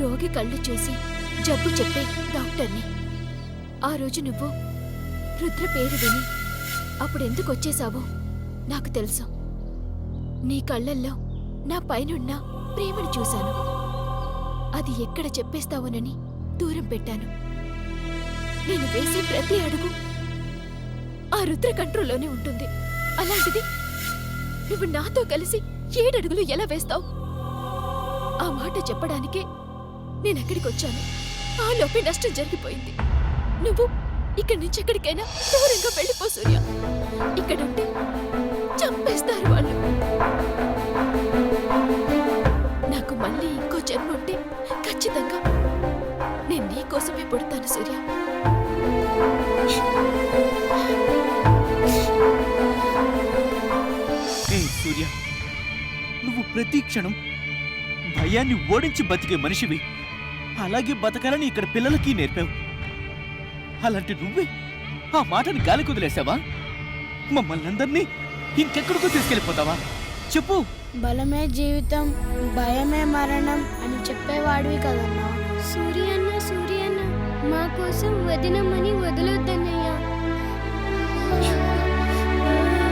రోగి కళ్ళు చూసి జబ్బు చెప్పే డాక్టర్ని. ఆ రోజు నువ్వు రుద్ర పేరు విని అప్పుడు ఎందుకు వచ్చేసావో నాకు తెలుసు. నీ కళ్ళల్లో నా పైనున్న ప్రేమను చూశాను. అది ఎక్కడ చెప్పేస్తావోనని దూరం పెట్టాను. నేను వేసే ప్రతి అడుగు ఆ రుద్ర కంట్రోల్లోనే ఉంటుంది. అలాంటిది నువ్వు నాతో కలిసి ఏడడుగులు ఎలా వేస్తావు? ఆ మాట చెప్పడానికే నేను ఎక్కడికి వచ్చాను ఆ లోపే నష్టం జరిగిపోయింది. నువ్వు ఇక్కడి నుంచి ఎక్కడికైనా దూరంగా వెళ్ళిపో సూర్య. ఇక్కడ ఉంటే చంపేస్తారు వాళ్ళు. నాకు మళ్ళీ ఇంకో జన్మ ఉంటే ఖచ్చితంగా నేను నీ కోసమే పుడతాను సూర్య. సూర్య. నువ్వు ప్రతి క్షణం భయాన్ని ఓడించి బతికే మనిషివి. అలాగే బతకాలని ఇక్కడ పిల్లలకి నేర్పావు. అలాంటి నువ్వే ఆ మాటని గాలి కుదిలేసావా? మమ్మల్ని అందరినీ ఇంకెక్కడికో తీసుకెళ్ళిపోతావా? చెప్పు. బలమే జీవితం భయమే మరణం అని చెప్పేవాడివి కదన్నా. సూర్యన్న సూర్యన్న మా కోసం వదినమ్మని వదలొద్దన్న